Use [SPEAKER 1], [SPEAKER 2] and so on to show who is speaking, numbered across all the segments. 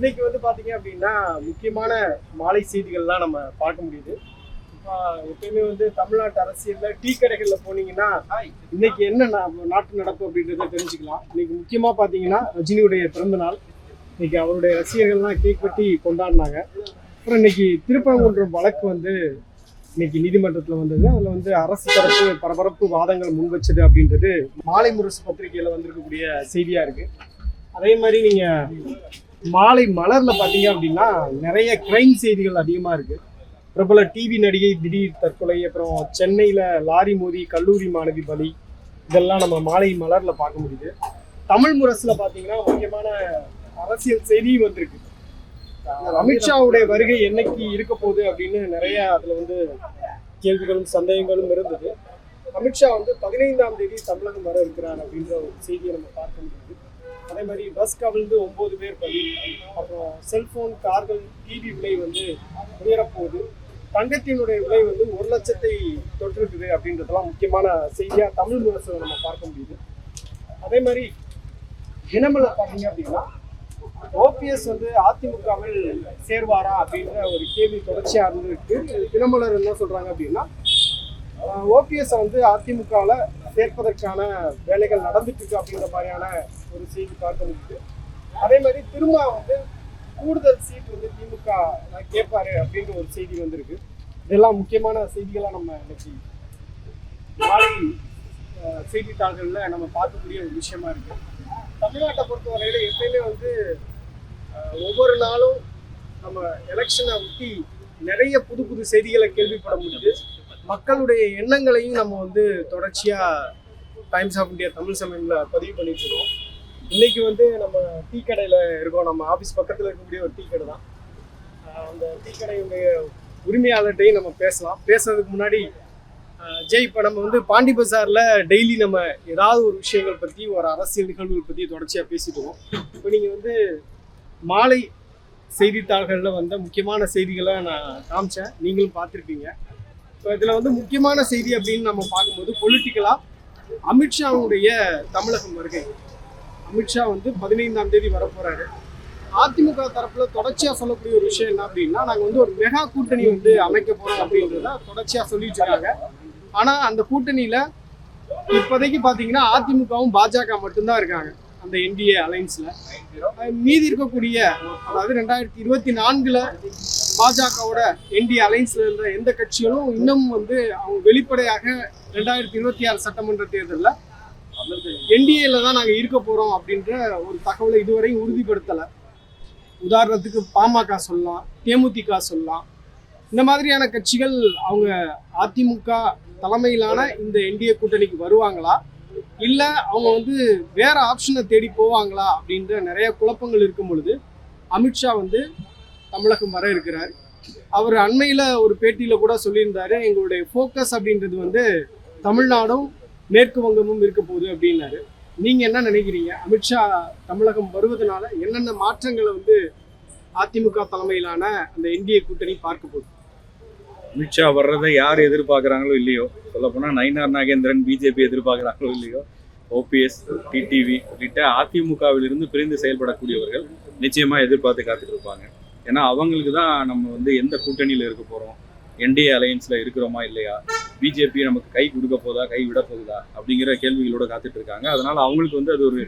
[SPEAKER 1] இன்னைக்கு வந்து பாத்தீங்க அப்படின்னா முக்கியமான மாலை செய்திகள்லாம் நம்ம பார்க்க முடியுது. எப்பயுமே வந்து தமிழ்நாட்டு அரசியல்ல டீ கடைகள்ல போனீங்கன்னா இன்னைக்கு என்ன நாட்டு நடப்பு அப்படின்றத தெரிஞ்சுக்கலாம். இன்னைக்கு முக்கியமா பாத்தீங்கன்னா ரஜினியுடைய பிறந்த நாள். இன்னைக்கு அவருடைய ரசிகர்கள்லாம் கேக் வெட்டி கொண்டாடினாங்க. அப்புறம் இன்னைக்கு திருப்பரங்குன்றம் வழக்கு வந்து இன்னைக்கு நீதிமன்றத்தில் வந்தது. அதில் வந்து அரசு தரப்பு பரபரப்பு வாதங்கள் முன் வச்சது அப்படின்றது மாலை முரசு பத்திரிகையில் வந்திருக்கக்கூடிய செய்தியாக இருக்குது அதே மாதிரி நீங்கள் மாலை மலர்ல பாத்தீங்க அப்படின்னா நிறைய கிரைம் செய்திகள் அதிகமா இருக்கு. பிரபல டிவி நடிகை திடீர் தற்கொலை அப்புறம் சென்னையில லாரி மோதி கல்லூரி மாணவி பலி இதெல்லாம் நம்ம மாலை மலர்ல பார்க்க முடியுது. தமிழ் முரசுல பாத்தீங்கன்னா முக்கியமான அரசியல் செய்தியும் வந்திருக்கு. அமித்ஷாவுடைய வருகை என்னைக்கு இருக்க போகுது அப்படின்னு நிறைய அதுல வந்து கேள்விகளும் சந்தேகங்களும் இருந்தது. அமித்ஷா வந்து பதினைந்தாம் தேதி தமிழகம் வர இருக்கிறார் அப்படின்ற ஒரு செய்தியை நம்ம பார்க்க முடியுது. அதே மாதிரி பஸ் கவிழ்ந்து ஒம்பது பேர் பலி அப்புறம் செல்போன் கார்கள் டிவி விலை வந்து உயரப்போகுது. தங்கத்தினுடைய விலை வந்து ஒரு லட்சத்தை தொற்றிருக்குது அப்படின்றதெல்லாம் முக்கியமான செய்தியாக தமிழ் முரசு நம்ம பார்க்க முடியுது. அதே மாதிரி தினமலர் பார்த்தீங்க அப்படின்னா ஓபிஎஸ் வந்து அதிமுகவில் சேர்வாரா அப்படின்ற ஒரு கேள்வி தொடர்ச்சியாக இருந்துருக்கு. தினமலர் என்ன சொல்கிறாங்க அப்படின்னா ஓபிஎஸ் வந்து அதிமுகவில் சேர்ப்பதற்கான வேலைகள் நடந்துட்டு இருக்கு அப்படின்ற மாதிரியான ஒரு செய்தி பார்க்க முடியுது அதே மாதிரி திரும்ப வந்து கூடுதல் சீட் வந்து திமுக கேட்பாரு அப்படின்ற ஒரு செய்தி வந்திருக்கு. இதெல்லாம் முக்கியமான செய்திகளாக நம்ம இன்னைக்கு மாலை செய்தித்தாள்களில் நம்ம பார்க்கக்கூடிய ஒரு விஷயமா இருக்கு. தமிழ்நாட்டை பொறுத்தவரையில எப்பயுமே வந்து ஒவ்வொரு நாளும் நம்ம எலெக்ஷனை ஒட்டி நிறைய புது புது செய்திகளை கேள்விப்பட முடியுது. மக்களுடைய எண்ணங்களையும் நம்ம வந்து தொடர்ச்சியாக டைம்ஸ் ஆஃப் இந்தியா தமிழ் சமயங்களில் பதிவு பண்ணிட்டு இருக்கோம். இன்னைக்கு வந்து நம்ம டீ கடையில் இருக்கோம். நம்ம ஆஃபீஸ் பக்கத்தில் இருக்கக்கூடிய ஒரு டீ கடை தான். அந்த டீ கடையுடைய உரிமையாளர்கிட்டையும் நம்ம பேசலாம். பேசுறதுக்கு முன்னாடி ஜெய் இப்போ நம்ம வந்து பாண்டி பசாரில் டெய்லி நம்ம ஏதாவது ஒரு விஷயங்கள் பற்றி ஒரு அரசியல் நிகழ்வுகள் பற்றி தொடர்ச்சியாக பேசிட்டு இப்போ நீங்கள் வந்து மாலை செய்தித்தாள்களில் வந்த முக்கியமான செய்திகளை நான் காமிச்சேன். நீங்களும் பார்த்துருப்பீங்க. இப்போ இதில் வந்து முக்கியமான செய்தி அப்படின்னு நம்ம பார்க்கும்போது பொலிட்டிக்கலாக அமித்ஷாவுடைய தமிழகம் வருகை. அமித்ஷா வந்து பதினைந்தாம் தேதி வரப்போறாரு. அதிமுக தரப்புல தொடர்ச்சியா சொல்லக்கூடிய ஒரு விஷயம் என்ன அப்படின்னா நாங்க வந்து ஒரு மெகா கூட்டணி வந்து அமைக்க போறோம் அப்படின்றத தொடர்ச்சியா சொல்லிட்டு இருக்காங்க. ஆனா அந்த கூட்டணியில இப்போதைக்கு பாத்தீங்கன்னா அதிமுகவும் பாஜக மட்டும்தான் இருக்காங்க அந்த என்டிஏ அலைன்ஸ்ல மீதி இருக்கக்கூடிய அதாவது ரெண்டாயிரத்தி இருபத்தி நான்குல பாஜகவோட என்டிஏ அலைன்ஸ்ல இருந்த எந்த கட்சிகளும் இன்னும் வந்து அவங்க வெளிப்படையாக ரெண்டாயிரத்தி இருபத்தி ஆறு சட்டமன்ற தேர்தலில் என்டிஏல தான் நாங்கள் இருக்க போறோம் அப்படின்ற ஒரு தகவலை இதுவரையும் உறுதிப்படுத்தலை. உதாரணத்துக்கு பாமக சொல்லலாம் தேமுதிக சொல்லலாம். இந்த மாதிரியான கட்சிகள் அவங்க அதிமுக தலைமையிலான இந்த என்டிஏ கூட்டணிக்கு வருவாங்களா? இல்ல அவங்க வந்து வேற ஆப்ஷனை தேடி போவாங்களா அப்படின்ற நிறைய குழப்பங்கள் இருக்கும் பொழுது அமித்ஷா வந்து தமிழகம் வர இருக்கிறார். அவர் அண்மையில் ஒரு பேட்டியில் கூட சொல்லியிருந்தாரு எங்களுடைய ஃபோக்கஸ் அப்படின்றது வந்து தமிழ்நாடும் மேற்கு வங்கமும் இருக்க போகுது அப்படின்னாரு. நீங்க என்ன நினைக்கிறீங்க? அமித்ஷா தமிழகம் வருவதனால என்னென்ன மாற்றங்களை வந்து அதிமுக தலைமையிலான அந்த என்டிஏ கூட்டணி பார்க்க போகுது?
[SPEAKER 2] அமித்ஷா வர்றதை யார் எதிர்பார்க்குறாங்களோ இல்லையோ சொல்லப்போனால் நயினார் நாகேந்திரன் பிஜேபி எதிர்பார்க்குறாங்களோ இல்லையோ ஓபிஎஸ் டிடிவி உள்ளிட்ட அதிமுகவிலிருந்து பிரிந்து செயல்படக்கூடியவர்கள் நிச்சயமாக எதிர்பார்த்து காத்துட்டு இருப்பாங்க. ஏன்னா அவங்களுக்கு தான் நம்ம வந்து எந்த கூட்டணியில் இருக்க போகிறோம் என்டிஏ அலையன்ஸில் இருக்கிறோமா இல்லையா? பிஜேபி நமக்கு கை கொடுக்க போதா கை விட போகுதா? அப்படிங்கிற கேள்விகளோட காத்துட்டு இருக்காங்க. அதனால் அவங்களுக்கு வந்து அது ஒரு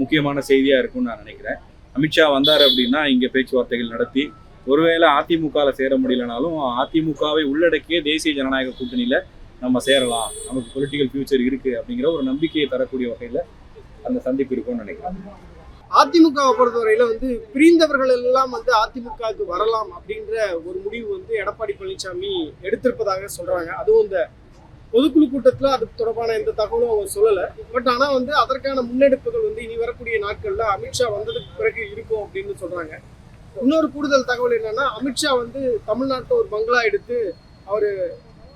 [SPEAKER 2] முக்கியமான செய்தியாக இருக்கும்னு நான் நினைக்கிறேன். அமித்ஷா வந்தார் அப்படின்னா இங்கே பேச்சுவார்த்தைகள் நடத்தி ஒருவேளை அதிமுகவில் சேர முடியலனாலும் அதிமுகவை உள்ளடக்கிய தேசிய ஜனநாயக கூட்டணியில் நம்ம சேரலாம். நமக்கு பொலிட்டிக்கல் ஃபியூச்சர் இருக்குது அப்படிங்கிற ஒரு நம்பிக்கையை தரக்கூடிய வகையில் அந்த சந்திப்பு இருக்கும்னு நினைக்கிறேன்.
[SPEAKER 1] அதிமுகவை பொறுத்தவரையில வந்து பிரிந்தவர்கள் எல்லாம் வந்து அதிமுகவுக்கு வரலாம் அப்படின்ற ஒரு முடிவு வந்து எடப்பாடி பழனிசாமி எடுத்திருப்பதாக சொல்றாங்க. அதுவும் இந்த பொதுக்குழு கூட்டத்தில் அது தொடர்பான எந்த தகவலும் அவங்க சொல்லலை. பட் ஆனால் வந்து அதற்கான முன்னெடுப்புகள் வந்து இனி வரக்கூடிய நாட்களில் அமித்ஷா வந்ததுக்கு பிறகு இருக்கும் அப்படின்னு சொல்கிறாங்க இன்னொரு கூடுதல் தகவல் என்னன்னா அமித்ஷா வந்து தமிழ்நாட்டில் ஒரு பங்களா எடுத்து அவர்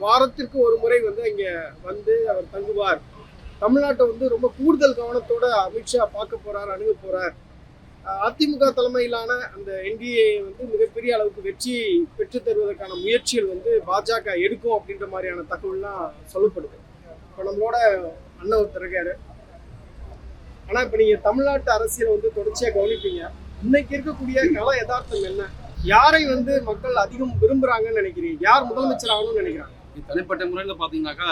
[SPEAKER 1] வாரத்திற்கு ஒரு முறை வந்து இங்கே வந்து அவர் தங்குவார். தமிழ்நாட்டை வந்து ரொம்ப கூடுதல் கவனத்தோட அமித்ஷா பார்க்க போறார் அணுக போறார். அதிமுக தலைமையிலான அந்த என்டிஏ வந்து மிகப்பெரிய அளவுக்கு வெற்றி பெற்று தருவதற்கான முயற்சிகள் வந்து பாஜக எடுக்கும் அப்படின்ற மாதிரியான தகவல்லாம் சொல்லப்படுது. இப்போ நம்மளோட அண்ணன் ஒருத்தர் இருக்காரு. ஆனா இப்போ நீங்க தமிழ்நாட்டு அரசியலை வந்து தொடர்ச்சியா கவனிப்பீங்க. இன்னைக்கு இருக்கக்கூடிய கள யதார்த்தம் என்ன? யாரை வந்து மக்கள் அதிகம் விரும்புறாங்கன்னு நினைக்கிறீங்க? யார் முதலமைச்சர் ஆகணும்னு நினைக்கிறாங்க?
[SPEAKER 3] தனிப்பட்ட முறையில் பார்த்தீங்கன்னாக்கா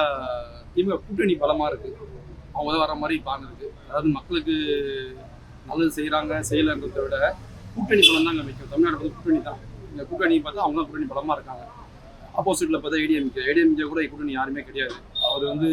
[SPEAKER 3] திமுக கூட்டணி பலமாக இருக்குது அவங்க தான் வர மாதிரி பிளான் இருக்குது அதாவது மக்களுக்கு நல்லது செய்கிறாங்க செய்யலைன்றத விட கூட்டணி பலம் தான் வைக்கும் தமிழ்நாடு வந்து கூட்டணி தான். இந்த கூட்டணி பார்த்தா அவங்க தான் கூட்டணி பலமாக இருக்காங்க. ஆப்போசிட்டில் பார்த்தா ஏடிஎம்கே ஏடிஎம்கே கூட கூட்டணி யாருமே கிடையாது. அவர் வந்து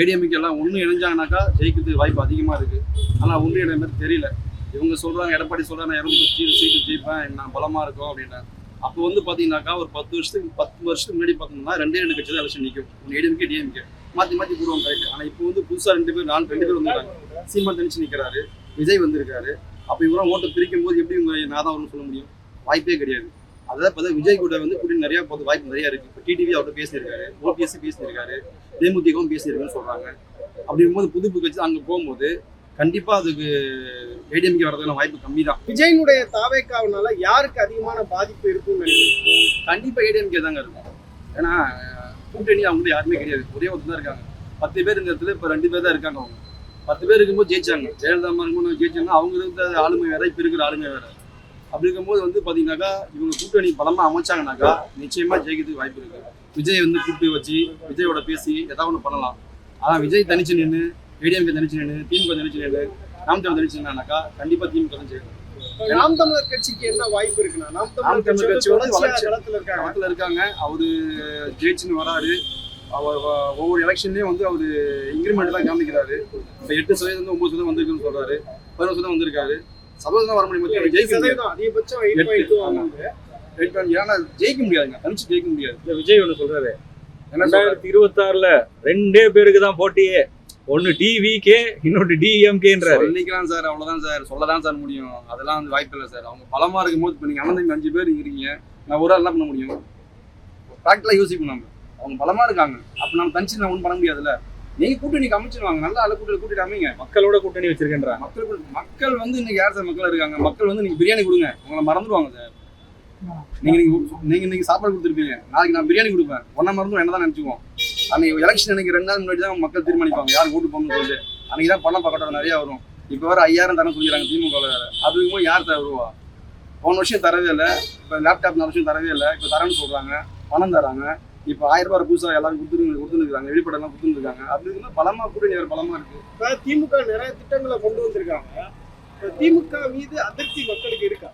[SPEAKER 3] ஏடிஎம்கே எல்லாம் ஒன்று இணைஞ்சாங்கனாக்கா ஜெயிக்கிறதுக்கு வாய்ப்பு அதிகமாக இருக்குது ஆனால் ஒன்று இணைய மாதிரி தெரியல. இவங்க சொல்கிறாங்க எடப்பாடி சொல்கிறாங்க இரநூத்தி சீட்டு சீட்டு ஜெயிப்பேன் நான் பலமாக இருக்கும் அப்படின்னா அப்போ வந்து பார்த்தீங்கன்னாக்கா ஒரு பத்து வருஷத்துக்கு பத்து வருஷத்துக்கு முன்னாடி பார்த்தோம்னா ரெண்டே ரெண்டு கட்சி தான் எலெக்ஷன் நிற்கும் ஒன்று ஏடிஎம்கே டிஎம்கே மாற்றி மாற்றி போடுவாங்க கரெக்ட் ஆனால் இப்போ வந்து புதுசாக ரெண்டு பேர் நான் ரெண்டு பேர் வந்துருக்காங்க. சீமான் தனிச்சு நிற்கிறாரு விஜய் வந்திருக்காரு. அப்போ இவரும் ஓட்டை பிரிக்கும் போது எப்படி இவங்க நான் தான் வரும்னு சொல்ல முடியும்? வாய்ப்பே கிடையாது. அதாவது பார்த்தா விஜய் கூட வந்து கூட்டி நிறையா போது வாய்ப்பு நிறையா இருக்குது இப்போ டிடிவி அவர்கிட்ட பேசியிருக்காரு ஓபிஎஸ்சி பேசியிருக்காரு தேமுதிகவும் பேசியிருக்குன்னு சொல்கிறாங்க அப்படி இருக்கும்போது புது புது கட்சி அங்கே போகும்போது கண்டிப்பா அதுக்கு ஏடிஎம்கே வரதுக்கான வாய்ப்பு கம்மி தான்
[SPEAKER 1] விஜயனுடைய தாவேக்காவனால யாருக்கு அதிகமான பாதிப்பு இருக்கும்னு நினைக்கிறீங்க?
[SPEAKER 3] கண்டிப்பா ஏடிஎம்கே தாங்க இருக்கும். ஏன்னா கூட்டணி அவங்க யாருமே கிடையாது. ஒரே ஒருத்தர் தான் இருக்காங்க. பத்து பேர் இந்த இடத்துல இப்போ ரெண்டு பேர் தான் இருக்காங்க அவங்க. பத்து பேர் இருக்கும்போது ஜெயிச்சாங்க. ஜெயலலிதா இருக்கும்போது ஜெயிச்சாங்க. அவங்க இருந்த ஆளுமை வேற இப்போ இருக்கிற ஆளுமை வேற. அப்படி இருக்கும்போது வந்து பார்த்தீங்கன்னாக்கா இவங்க கூட்டணி பலமா அமைச்சாங்கனாக்கா நிச்சயமா ஜெயிக்கிறதுக்கு வாய்ப்பு இருக்கு. விஜய் வந்து கூப்பிட்டு வச்சு விஜயோட பேசி ஏதாவது ஒன்று பண்ணலாம். ஆனால் விஜய் தனிச்சு நின்று ஏடிஎம்கே தனிச்சு நின்று திமுக தனிச்சு நின்று நாம் தமிழ் தனிச்சு நின்னாக்கா கண்டிப்பா திமுக தான் ஜெயிக்கும்.
[SPEAKER 1] இப்ப நாம் தமிழர் கட்சிக்கு என்ன வாய்ப்பு இருக்குன்னா நாம் தமிழர் கட்சி களத்துல இருக்காங்க.
[SPEAKER 3] களத்துல இருக்காங்க. அவரு ஜெயிச்சுன்னு வராரு. அவர் ஒவ்வொரு எலெக்ஷன்லயும் வந்து அவரு இன்க்ரிமெண்ட் தான் காமிக்கிறாரு. இப்போ எட்டு சதவீதம் வந்து ஒன்பது சதவீதம் வந்திருக்குன்னு சொல்றாரு. பதினொரு சதவீதம் வந்திருக்காரு. சதவீதம் வர முடியும்
[SPEAKER 1] எட்டு
[SPEAKER 3] ஜெயிக்க
[SPEAKER 1] அதிகபட்சம்
[SPEAKER 3] பண்ணி- ஏன்னா ஜெயிக்க முடியாதுங்க. தனிச்சு ஜெயிக்க முடியாது.
[SPEAKER 2] விஜய் ஒன்று சொல்றாரு? ரெண்டாயிரத்தி இருபத்தாறுல ரெண்டே பேருக்கு தான் போட்டியே. ஒன்னு டிவிகே இன்னொன்று டிஎம்கேன்றாரு
[SPEAKER 3] சொல்லிக்கலாம் சார் அவ்வளவுதான் சார். சொல்லதான் சார் முடியும். அதெல்லாம் வந்து வாய்ப்பு இல்லை சார். அவங்க பலமா இருக்கும்போது இப்போ நீங்க அண்ணன் தம்பி அஞ்சு பேர் இருக்கீங்க நான் ஒரு ஆள் என்ன பண்ண முடியும்? ப்ராக்டிக்கலாக யோசிக்கணும் நம்ம. அவங்க பலமா இருக்காங்க. அப்ப நம்ம தனிச்சு நான் ஒன்றும் பண்ண முடியாதுல்ல. நீங்க கூட்டணிக்கு அமைச்சிருவாங்க நல்ல ஆளு கூட்டணி கூட்டிட்டு அமைங்க
[SPEAKER 2] மக்களோட கூட்டணி வச்சிருக்கேன்றாங்க.
[SPEAKER 3] மக்கள் மக்கள் வந்து இன்னைக்கு யார் சார் மக்கள் இருக்காங்க? மக்கள் வந்து நீங்க பிரியாணி கொடுங்க. உங்களை மறந்துடுவாங்க சார். நீங்க நீங்க நீங்க இன்னைக்கு சாப்பாடு கொடுத்துருப்பீங்க. நாளைக்கு நான் பிரியாணி கொடுப்பேன். ஒன்னா மறந்துடும் என்ன தான் நினைச்சுக்குவோம். அன்னைக்கு எலெக்ஷன் அன்னைக்கு ரெண்டு நாள் முன்னாடி தான் மக்கள் தீர்மானிப்பாங்க. யார் ஓட்டு போகணும்னு சொல்லிட்டு. அன்னைக்கு தான் பணம் பக்கத்தில் நிறைய வரும். இப்போ வர ஐயாயிரம் தரம் சொல்லிடுறாங்க திமுக வேற. இருக்கும்போது யார் வருவா? போன வருஷம் தரவே இல்லை. இப்போ லேப்டாப் நாலு வருஷம் தரவே இல்லை. இப்போ தரேன்னு சொல்றாங்க. பணம் தராங்க. இப்போ ஆயிரம் ரூபாய் புதுசாக எல்லாரும் கொடுத்துரு கொடுத்துருக்காங்க வெளிப்படலாம் கொடுத்துருக்காங்க அப்படி இருக்கும்போது பலமா கூட்டணி வேறு பலமா இருக்கு.
[SPEAKER 1] இப்ப திமுக நிறைய திட்டங்களை கொண்டு வந்திருக்காங்க. திமுக மீது அதிருப்தி மக்களுக்கு இருக்கா?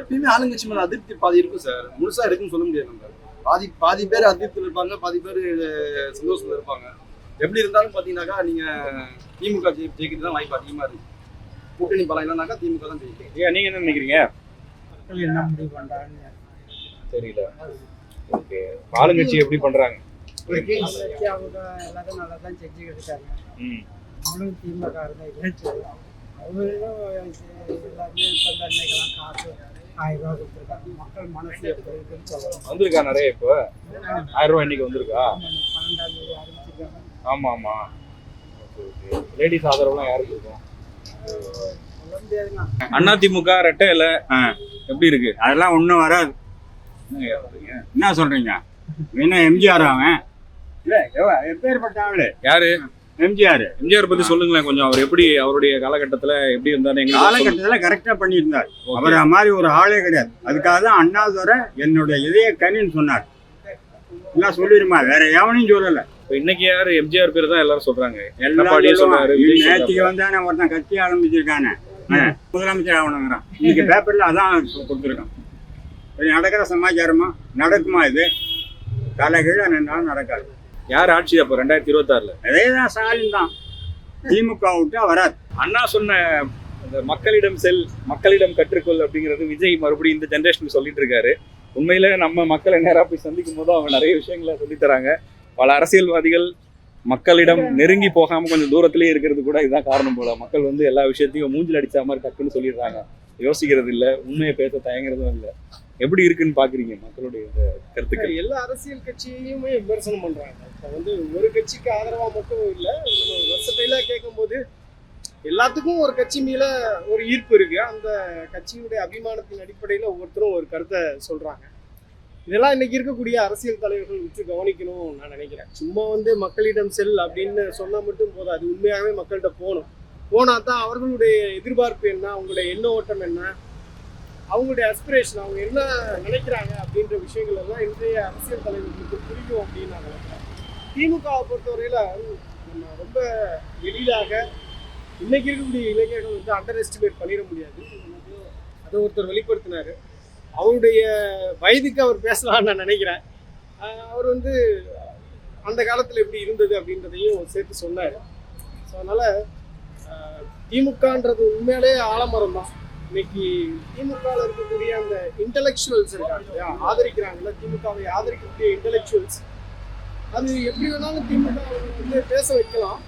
[SPEAKER 3] எப்பயுமே ஆளுங்கட்சி மேல அதிருப்தி பாதி இருக்கும் சார். முழுசா இருக்குன்னு சொல்ல முடியாது நம்ம. பாதி பாதி பேர் அதிருப்தியில் இருப்பாங்க பாதி பேர் சந்தோஷத்துல இருப்பாங்க. எப்படி இருந்தாலும் பாத்தீங்கன்னாக்கா நீங்க திமுக ஜெயி ஜெயிக்கிறது தான் வாய்ப்பு அதிகமா இருக்கு. கூட்டணி பலம் இல்லைனாக்கா திமுக தான் ஜெயிக்கும்.
[SPEAKER 2] ஐயா நீங்க என்ன நினைக்கிறீங்க?
[SPEAKER 4] மக்கள் என்ன முடிவு பண்றாங்க
[SPEAKER 2] தெரியல. ஓகே. ஆளுங்கட்சி எப்படி பண்றாங்க?
[SPEAKER 4] வச்சு அவங்க எல்லாரும் நல்லா தான் செஞ்சுக்கிட்டு இருக்காங்க
[SPEAKER 2] ம்.
[SPEAKER 4] அவனும் திமுக தான் இணைச்சு அவங்களும் எல்லாருமே அன்னைக்கெல்லாம் காசு ஆயிரம் ரூபாய் கொடுத்துருக்காங்க. மக்கள் மனசு எப்படி இருக்குன்னு சொல்லலாம்
[SPEAKER 2] வந்திருக்கா நிறைய இப்போ? ஆயிரம் ரூபாய் இன்னைக்கு வந்திருக்கா?
[SPEAKER 4] பன்னெண்டாம் தேதி ஆரம்பிச்சிருக்காங்க
[SPEAKER 2] ஆமா ஆமா லேடிஸ் ஆதரவுலாம் யாருக்கு இருக்கும்?
[SPEAKER 4] முடியாதுங்க
[SPEAKER 2] அதிமுக ரெட்டை இலை எப்படி இருக்கு?
[SPEAKER 5] அதெல்லாம் ஒன்றும் வராது? என்ன சொல்றீங்க? என்ன எம்ஜிஆர் அவன்? இல்லை எப்பேற்பட்ட ஆளு.
[SPEAKER 2] யாரு?
[SPEAKER 5] எம்ஜிஆர்.
[SPEAKER 2] எம்ஜிஆர் பத்தி சொல்லுங்களேன் கொஞ்சம். அவர் எப்படி அவருடைய காலகட்டத்துல எப்படி இருந்தாரு சொல்லுங்க.
[SPEAKER 5] காலகட்டத்தில் கரெக்டாக பண்ணியிருந்தார். அவர் மாதிரி ஒரு ஆளே கிடையாது. அதுக்காக தான் அண்ணாதுரை என்னுடைய இதய கனின்னு சொன்னார். என்ன சொல்லிருமா? வேற எவனையும் சொல்லலை.
[SPEAKER 2] இப்ப இன்னைக்கு யாரு? எம்ஜிஆர் பேர் தான் எல்லாரும் சொல்றாங்க.
[SPEAKER 5] எல்லாம்
[SPEAKER 2] எடப்பாடியே சொல்றாரு,
[SPEAKER 5] நேத்திக்கு வந்தானே ஒருத்தன் கட்சி ஆரம்பிச்சிருக்கானே. முதலமைச்சர் ஆகணுங்கிறான். இன்னைக்கு பேப்பர்ல அதான் கொடுத்துருக்கான். நடக்கிற சமாச்சாரமா? நடக்குமா இது? தலைகீழ நின்னாலும் நடக்காது.
[SPEAKER 2] யார் ஆட்சி அப்போ ரெண்டாயிரத்தி இருபத்தாறுல?
[SPEAKER 5] அதே தான் ஸ்டாலின் தான். திமுக விட்டா வராது.
[SPEAKER 2] அண்ணா சொன்ன அந்த மக்களிடம் செல் மக்களிடம் கற்றுக்கொள் அப்படிங்கிறது விஜய் மறுபடியும் இந்த ஜென்ரேஷனுக்கு சொல்லிட்டு இருக்காரு. உண்மையில நம்ம மக்களை நேரா போய் சந்திக்கும் போது அவங்க நிறைய விஷயங்களை சொல்லித் தராங்க. பல அரசியல்வாதிகள் மக்களிடம் நெருங்கி போகாம கொஞ்சம் தூரத்திலேயே இருக்கிறது கூட இதுதான் காரணம் போல. மக்கள் வந்து எல்லா விஷயத்தையும் மூஞ்சில் அடிச்ச மாதிரி டக்குன்னு சொல்லிடுறாங்க. யோசிக்கிறது இல்ல உண்மையை பேச தயங்குறதும் இல்ல. எப்படி இருக்குன்னு பாக்குறீங்க மக்களுடைய கருத்துக்கள்?
[SPEAKER 1] எல்லா அரசியல் கட்சியுமே விமர்சனம் பண்றாங்க. இப்போ வந்து ஒரு கட்சிக்கு ஆதரவா மட்டும் இல்லை நம்ம வருஷத்தையில கேட்கும்போது எல்லாத்துக்கும் ஒரு கட்சி மேல ஒரு ஈர்ப்பு இருக்கு. அந்த கட்சியினுடைய அபிமானத்தின் அடிப்படையில ஒவ்வொருத்தரும் ஒரு கருத்தை சொல்றாங்க. இதெல்லாம் இன்னைக்கு இருக்கக்கூடிய அரசியல் தலைவர்கள் உற்று கவனிக்கணும் நான் நினைக்கிறேன். சும்மா வந்து மக்களிடம் செல் அப்படின்னு சொன்னா மட்டும் போதும். அது உண்மையாகவே மக்கள்கிட்ட போகணும். போனா தான் அவர்களுடைய எதிர்பார்ப்பு என்ன? அவங்களுடைய எண்ண ஓட்டம் என்ன? அவங்களுடைய அஸ்பிரேஷன் அவங்க என்ன நினைக்கிறாங்க அப்படின்ற விஷயங்கள் எல்லாம் இன்றைய அரசியல் தலைவர்களுக்கு புரியும் அப்படின்னு நான் நினைக்கிறேன். திமுகவை பொறுத்தவரையில் நம்ம ரொம்ப எளிதாக இன்னைக்கு இருக்கக்கூடிய இளைஞர்கள் வந்து அண்டர் எஸ்டிமேட் பண்ணிட முடியாது. அதை ஒருத்தர் வெளிப்படுத்தினார். அவருடைய வயதுக்கு அவர் பேசலாம்னு நான் நினைக்கிறேன். அவர் வந்து அந்த காலத்தில் எப்படி இருந்தது அப்படின்றதையும் சேர்த்து சொன்னார். ஸோ அதனால் திமுகன்றது உண்மையிலே ஆலமரம் தான். இன்னைக்கு திமுகவில் இருக்கக்கூடிய அந்த இன்டலெக்சுவல்ஸ் இருக்காங்க இல்லையா? ஆதரிக்கிறாங்கல்ல. திமுகவை ஆதரிக்கக்கூடிய இன்டலெக்சுவல்ஸ் அது எப்படி வேணாலும் திமுக வந்து பேச வைக்கலாம்.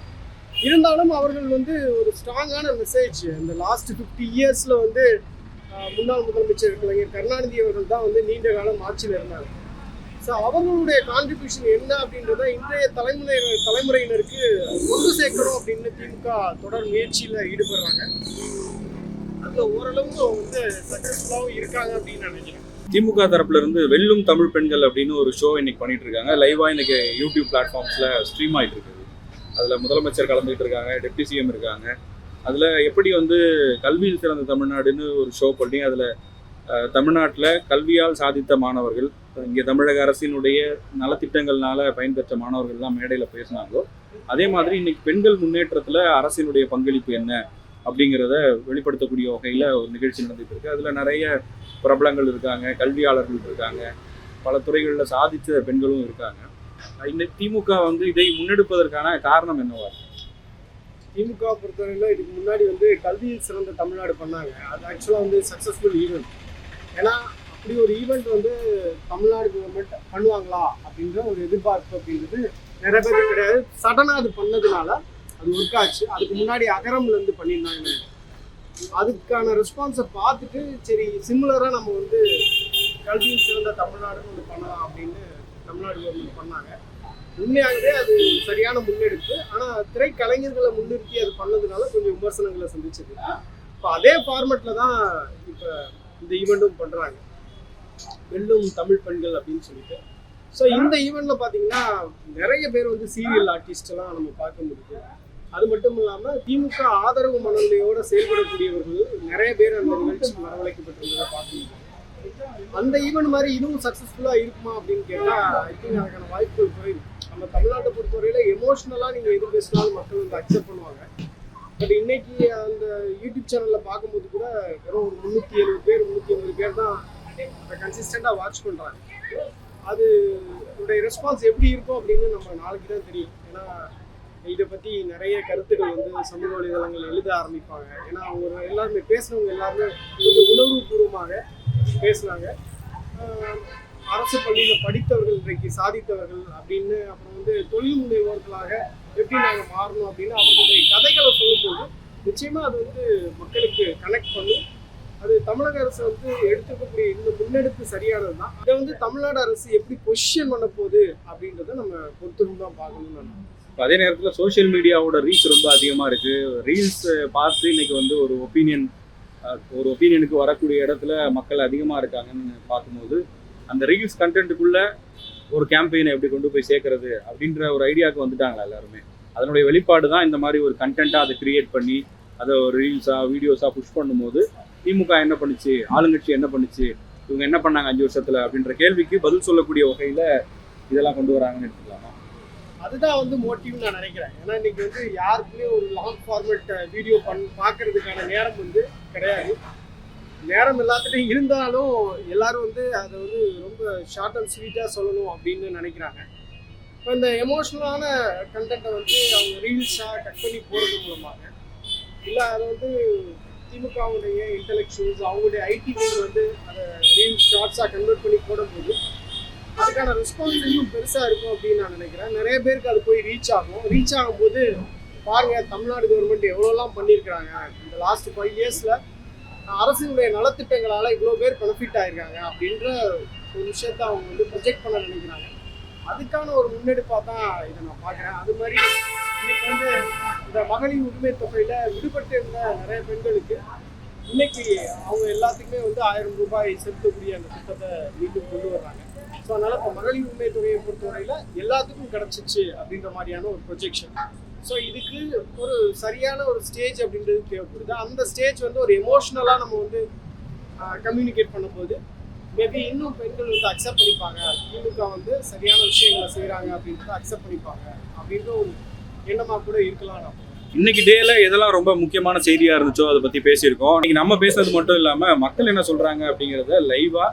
[SPEAKER 1] இருந்தாலும் அவர்கள் வந்து ஒரு ஸ்ட்ராங்கான மெசேஜ் இந்த லாஸ்ட் ஃபிஃப்டி இயர்ஸில் வந்து முன்னாள் முதலமைச்சர் கலைஞர் கருணாநிதி அவர்கள் தான் வந்து நீண்ட காலம் ஆட்சியில் இருந்தாங்க ஸோ அவங்களுடைய கான்ட்ரிபியூஷன் என்ன அப்படின்றத இன்றைய தலைமுறை தலைமுறையினருக்கு கொண்டு சேர்க்கணும் அப்படின்னு திமுக தொடர் முயற்சியில் ஈடுபடுறாங்க. அந்த ஓரளவுக்கு வந்து சக்சஸ்ஃபுல்லாகவும் இருக்காங்க அப்படின்னு நினைக்கிறேன்.
[SPEAKER 2] திமுக தரப்புல இருந்து வெல்லும் தமிழ் பெண்கள் அப்படின்னு ஒரு ஷோ இன்னைக்கு பண்ணிட்டு இருக்காங்க. லைவா இன்னைக்கு யூடியூப் பிளாட்ஃபார்ம்ஸ்ல ஸ்ட்ரீம் ஆயிட்டு இருக்குது. அதுல முதலமைச்சர் கலந்துகிட்டு இருக்காங்க டெப்டி சிஎம் இருக்காங்க. அதுல எப்படி வந்து கல்வியில் சிறந்த தமிழ்நாடுன்னு ஒரு ஷோ பண்ணி அதுல தமிழ்நாட்டில் கல்வியால் சாதித்த மாணவர்கள் இங்கே தமிழக அரசினுடைய நலத்திட்டங்கள்னால பயன்பெற்ற மாணவர்கள்லாம் மேடையில் பேசினாங்களோ அதே மாதிரி இன்னைக்கு பெண்கள் முன்னேற்றத்தில் அரசினுடைய பங்களிப்பு என்ன? அப்படிங்கிறத வெளிப்படுத்தக்கூடிய வகையில் ஒரு நிகழ்ச்சி நடந்துட்டு இருக்கு. அதில் நிறைய பிரபலங்கள் இருக்காங்க கல்வியாளர்கள் இருக்காங்க பல துறைகளில் சாதித்த பெண்களும் இருக்காங்க. இன்னைக்கு திமுக வந்து இதை முன்னெடுப்பதற்கான காரணம் என்னவா
[SPEAKER 1] திமுக பொறுத்தவரையில் இதுக்கு முன்னாடி வந்து கல்வியில் சிறந்த தமிழ்நாடு பண்ணாங்க. அது ஆக்சுவலாக வந்து சக்ஸஸ்ஃபுல் ஈவெண்ட் ஏன்னா அப்படி ஒரு ஈவெண்ட் வந்து தமிழ்நாடு கவர்மெண்ட் பண்ணுவாங்களா அப்படின்ற ஒரு எதிர்பார்ப்பு அப்படின்றது நிறைய பேருக்கு கிடையாது. சடனாக அது பண்ணதுனால அது ஒர்க் ஆச்சு அதுக்கு முன்னாடி அகரம்ல இருந்து பண்ணியிருந்தாங்க. அதுக்கான ரெஸ்பான்ஸை பார்த்துட்டு சரி சிமிலராக நம்ம வந்து கல்வியில் சிறந்த தமிழ்நாடுன்னு ஒன்று பண்ணலாம் அப்படின்னு தமிழ்நாடு கவர்மெண்ட் பண்ணாங்க. உண்மையாகவே அது சரியான முன்னெடுப்பு. ஆனால் திரைக்கலைஞர்களை முன்னிறுத்தி அது பண்ணதுனால கொஞ்சம் விமர்சனங்களை சந்திச்சது. இப்போ அதே ஃபார்மெட்டில் தான் இப்போ இந்த ஈவெண்ட்டும் பண்ணுறாங்க வெல்லும் தமிழ் பெண்கள் அப்படின்னு சொல்லிட்டு. ஸோ இந்த ஈவெண்ட்டில் பார்த்தீங்கன்னா நிறைய பேர் வந்து சீரியல் ஆர்டிஸ்டெல்லாம் நம்ம பார்க்க முடியுது. அது மட்டும் இல்லாமல் திமுக ஆதரவு மனநிலையோட செயல்படக்கூடியவர்கள் நிறைய பேர் அந்த நிகழ்ச்சிக்கு வரவழைக்கப்பட்டிருந்ததை பார்க்க அந்த ஈவெண்ட் மாதிரி இதுவும் சக்ஸஸ்ஃபுல்லாக இருக்குமா அப்படின்னு கேட்டால் ஐ திங்க் அதுக்கான வாய்ப்புகள் குறையும் நம்ம தமிழ்நாட்டை பொறுத்தவரையில எமோஷ்னலாக நீங்கள் எது பேசினாலும் மக்கள் வந்து அக்செப்ட் பண்ணுவாங்க. பட் இன்னைக்கு அந்த யூடியூப் சேனலில் பார்க்கும்போது கூட வெறும் ஒரு முந்நூற்றி எழுபது பேர் முந்நூற்றி ஐம்பது பேர் தான் அதை கன்சிஸ்டண்டாக வாட்ச் பண்ணுறாங்க அது உடைய ரெஸ்பான்ஸ் எப்படி இருக்கும் அப்படின்னு நம்ம நாளைக்கு தான் தெரியும். ஏன்னா இதை பற்றி நிறைய கருத்துக்கள் வந்து சமூக வலைதளங்கள் எழுத ஆரம்பிப்பாங்க. ஏன்னா அவங்க எல்லாருமே பேசுனவங்க எல்லாருமே கொஞ்சம் உணர்வுபூர்வமாக பேசுனாங்க அரசு பள்ளியில் படித்தவர்கள் இன்றைக்கு சாதித்தவர்கள் அப்படின்னு அப்புறம் வந்து தொழில் முனைவோர்களாக எப்படி நாங்கள் மாறணும் அப்படின்னு அவங்களுடைய கதைகளை சொல்லும்போது நிச்சயமாக அது வந்து மக்களுக்கு கனெக்ட் பண்ணும். அது தமிழக அரசு வந்து எடுத்துக்கக்கூடிய இந்த முன்னெடுப்பு சரியானது தான். இதை வந்து தமிழ்நாடு அரசு எப்படி பொசிஷன் பண்ண போகுது அப்படின்றத நம்ம பொறுத்திருந்து தான் பார்க்கணும்னு நான்
[SPEAKER 2] அதே நேரத்தில் சோஷியல் மீடியாவோட ரீச் ரொம்ப அதிகமாக இருக்குது ரீல்ஸ் பார்த்து இன்னைக்கு வந்து ஒரு ஒப்பீனியன் ஒரு ஒப்பீனியனுக்கு வரக்கூடிய இடத்துல மக்கள் அதிகமாக இருக்காங்கன்னு பார்க்கும்போது அந்த ரீல்ஸ் கண்டென்ட்டுக்குள்ளே ஒரு கேம்பெயினை எப்படி கொண்டு போய் சேர்க்கறது அப்படின்ற ஒரு ஐடியாவுக்கு வந்துட்டாங்களா எல்லாருமே. அதனுடைய வெளிப்பாடு தான் இந்த மாதிரி ஒரு கண்டென்ட்டாக அதை கிரியேட் பண்ணி அதை ஒரு ரீல்ஸாக வீடியோஸாக புஷ் பண்ணும்போது திமுக என்ன பண்ணுச்சு ஆளுங்கட்சி என்ன பண்ணுச்சு இவங்க என்ன பண்ணாங்க அஞ்சு வருஷத்தில் அப்படின்ற கேள்விக்கு பதில் சொல்லக்கூடிய வகையில் இதெல்லாம் கொண்டு வராங்கன்னு எடுத்துக்கலாமா?
[SPEAKER 1] அதுதான் வந்து மோட்டிவ்னு நான் நினைக்கிறேன். ஏன்னா இன்னைக்கு வந்து யாருக்குமே ஒரு லாங் ஃபார்மேட் வீடியோ பண் பார்க்கறதுக்கான நேரம் வந்து கிடையாது. நேரம் எல்லாத்துட்டையும் இருந்தாலும் எல்லாரும் வந்து அதை வந்து ரொம்ப ஷார்ட் அண்ட் ஸ்வீட்டாக சொல்லணும் அப்படின்னு நினைக்கிறாங்க. இப்போ இந்த எமோஷ்னலான கண்டென்ட்டை வந்து அவங்க ரீல்ஸாக கட் பண்ணி போகிறது மூலமாக இல்லை அதை வந்து திமுகவுடைய இன்டெலெக்சுவல்ஸ் அவங்களுடைய ஐடி வந்து அதை ரீல்ஸ் ஷார்ட்ஸாக கன்வெர்ட் பண்ணி போடும்போது அதுக்கான ரெஸ்பான்ஸ் இன்னும் பெருசாக இருக்கும் அப்படின்னு நான் நினைக்கிறேன். நிறைய பேருக்கு அது போய் ரீச் ஆகும். ரீச் ஆகும்போது பாருங்க தமிழ்நாடு கவர்மெண்ட் எவ்வளோலாம் பண்ணியிருக்கிறாங்க. இந்த லாஸ்ட் ஃபைவ் இயர்ஸில் அரசினுடைய நலத்திட்டங்களால் இவ்வளோ பேர் பெனிஃபிட் ஆயிருக்காங்க அப்படின்ற ஒரு விஷயத்த அவங்க வந்து ப்ரொஜெக்ட் பண்ண நினைக்கிறாங்க. அதுக்கான ஒரு முன்னெடுப்பாக தான் இதை நான் பார்க்குறேன். அது மாதிரி இன்னைக்கு வந்து இந்த மகளிர் உரிமை தொகையில் விடுபட்டு இருந்த நிறைய பெண்களுக்கு இன்னைக்கு அவங்க எல்லாத்துக்குமே வந்து ஆயிரம் ரூபாய் செலுத்தக்கூடிய அந்த திட்டத்தை மீண்டும் கொண்டு வர்றாங்க. ஸோ அதனால் இப்போ மகளிர் உரிமை தொகையை பொறுத்தவரையில் எல்லாத்துக்கும் கிடச்சிச்சு அப்படின்ற மாதிரியான ஒரு ப்ரொஜெக்ஷன் ஸோ இதுக்கு ஒரு சரியான ஒரு ஸ்டேஜ் அப்படின்றது தேவைப்படுது. அந்த ஸ்டேஜ் வந்து ஒரு எமோஷ்னலாக நம்ம வந்து கம்யூனிகேட் பண்ணும்போது மேபி இன்னும் பெண்கள் வந்து அக்செப்ட் பண்ணிப்பாங்க. திமுக வந்து சரியான விஷயங்களை செய்கிறாங்க அப்படின்றத அக்செப்ட் பண்ணிப்பாங்க அப்படின்ற ஒரு எண்ணமாக கூட இருக்கலாம் நம்ம.
[SPEAKER 2] இன்னைக்கு டேல எதெல்லாம் ரொம்ப முக்கியமான செய்தியா இருந்துச்சோ அதை பத்தி பேசியிருக்கோம். இன்னைக்கு நம்ம பேசுறது மட்டும் இல்லாம மக்கள் என்ன சொல்றாங்க அப்படிங்கறத லைவா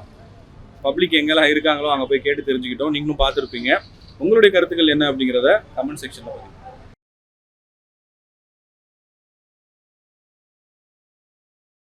[SPEAKER 2] பப்ளிக் எங்கெல்லாம் இருக்காங்களோ அங்கே போய் கேட்டு தெரிஞ்சுக்கிட்டோம். நீங்களும் பார்த்துருப்பீங்க. உங்களுடைய கருத்துக்கள் என்ன அப்படிங்கிறத கமெண்ட் செக்ஷனில் பதிவு